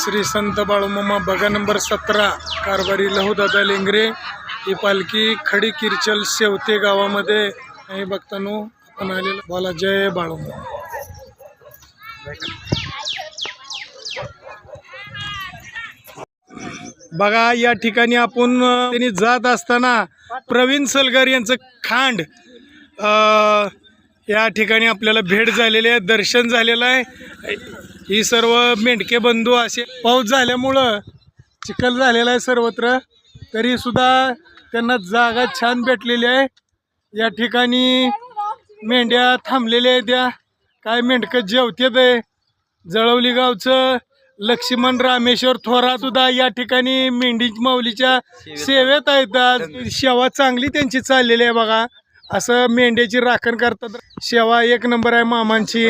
श्री संत बाळूमामा बगा नंबर सतरा कारभारी लहूदादा लेंगरे. ही पालखी खडी किरचल शेवते गावामध्ये. हे बघतानो आपण आलेलो. बोला जय बाळूमामा बघा या ठिकाणी आपण त्यांनी जात असताना प्रवीण सलगर यांचं खांड या ठिकाणी आपल्याला भेट झालेली आहे दर्शन झालेलं आहे. ही सर्व मेंढके बंधू असे पाऊस झाल्यामुळं चिखल झालेला आहे सर्वत्र. तरीसुद्धा त्यांना जागा छान भेटलेली आहे. या ठिकाणी मेंढ्या थांबलेल्या आहेत त्या. काय मेंढकं जेवतेत आहे. जळवली गावचं लक्ष्मण रामेश्वर थोरात सुद्धा या ठिकाणी मेंढी माऊलीच्या सेवेत आहेत. आज सेवा चांगली त्यांची चाललेली आहे बघा. असं मेंढ्याची राखण करतात. सेवा एक नंबर आहे मामांची.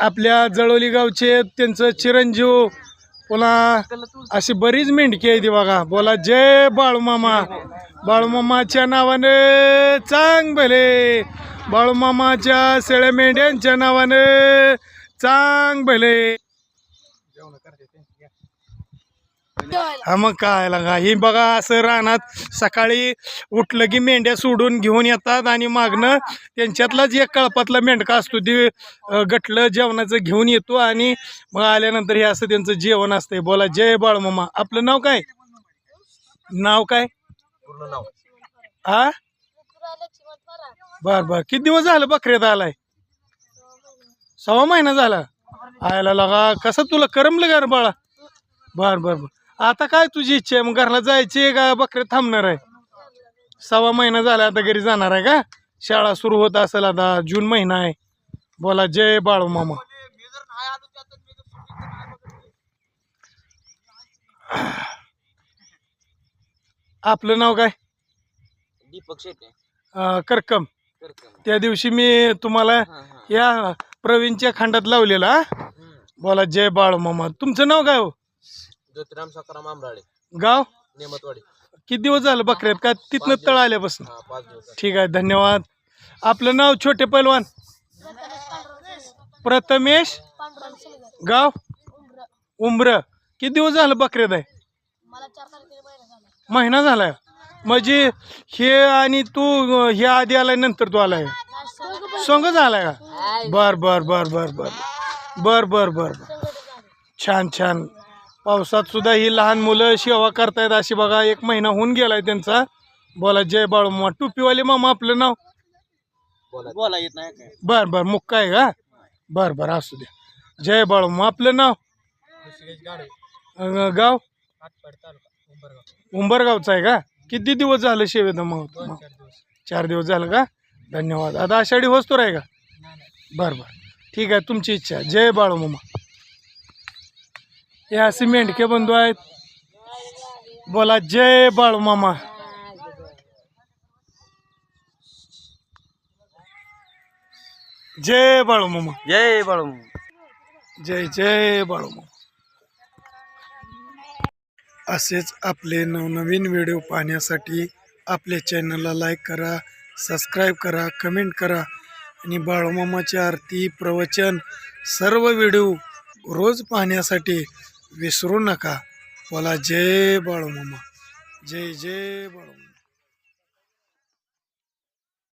आपल्या जळोली गावचे त्यांचं चिरंजीव पुन्हा अशी बरीच मेंढकी आहे ती बघा. बोला जय बाळूमामा बाळूमामाच्या नावानं चांग भले. बाळूमामाच्या शेळ्या मेंढ्यांच्या नावानं चांग भले. हा मग काय लागा ही बघा असं रानात सकाळी उठलं की मेंढ्या सोडून घेऊन येतात आणि मागणं त्यांच्यातलाच एक कळपातला मेंढका असतो. ते गटलं जेवणाचं घेऊन येतो आणि मग आल्यानंतर हे असं त्यांचं जेवण असतंय. बोला जय बाळमामा. आपलं नाव काय? नाव काय? पूर्ण नाव. हा बर बर. किती दिवस झालं बकऱ्यात आलाय? सव्वा महिना झाला. आयला लगा कसं तुला करमलं का रे बाळा? बर बर बर. आता काय तुझी इच्छा आहे? मग घरला जायची का? बकऱ्यात थांबणार आहे. सव्वा महिना झाला आता घरी जाणार आहे का? शाळा सुरू होत असेल आता जून महिना आहे. बोला जय बाळू मामा. आपलं नाव काय? दीपक शेटे अं, करकम. करकम. त्या दिवशी मी तुम्हाला या प्रवीणच्या खंडात लावलेला हा? बोला जय बाळू मामा. तुमचं नाव काय हो? ज्योतिराम सकाराम आंबराळे गाव? नेमतवाडी. किती दिवस झालं बकऱ्यात? का तिथनं तळ आल्यापासून? हा पाच दिवस ठीक आहे धन्यवाद. आपलं नाव छोटे पैलवान? प्रथमेश? गाव? उमर किती दिवस झालं बकऱ्यात आहे? मला चार तारखेला महिना महिना झाला झालाय. म्हणजे हे आणि तू अं, हे आधी आलाय नंतर तू आलाय? सोंग झालाय का? बर बर बर बर बर. बर बर बर बर. छान छान. पावसात सुद्धा ही लहान मुलं सेवा करतायत अशी बघा एक महिना होऊन गेलाय त्यांचा. बोला जय बाळू मामा. टोपीवाले मामा आपलं नाव? बोला. येत नाही काय? बर बर मुक्का आहे का? बर बर असू द्या जय बाळू मामा आपलं नाव? अं, गाव? उंबरगावचं आहे का? किती दिवस झालं शेवेत मग चार दिवस. झालं का? धन्यवाद. आता आषाढी होस्तोर आहे का? बर बर. ठीक आहे तुमची इच्छा. जय बाळू मामा. हे असे मेंढके बंधू आहेत. बोला जय बाळू मामा जय बाळू मामा जय बाळू जय जय बाळू मामा असेच आपले नवनवीन व्हिडिओ पाहण्यासाठी आपल्या चॅनलला लाईक करा सबस्क्राईब करा कमेंट करा आणि बाळूमामाची आरती प्रवचन सर्व व्हिडिओ रोज पाहण्यासाठी विसरू नका. बोला जय बाळूमामा जय जय बाळूमामा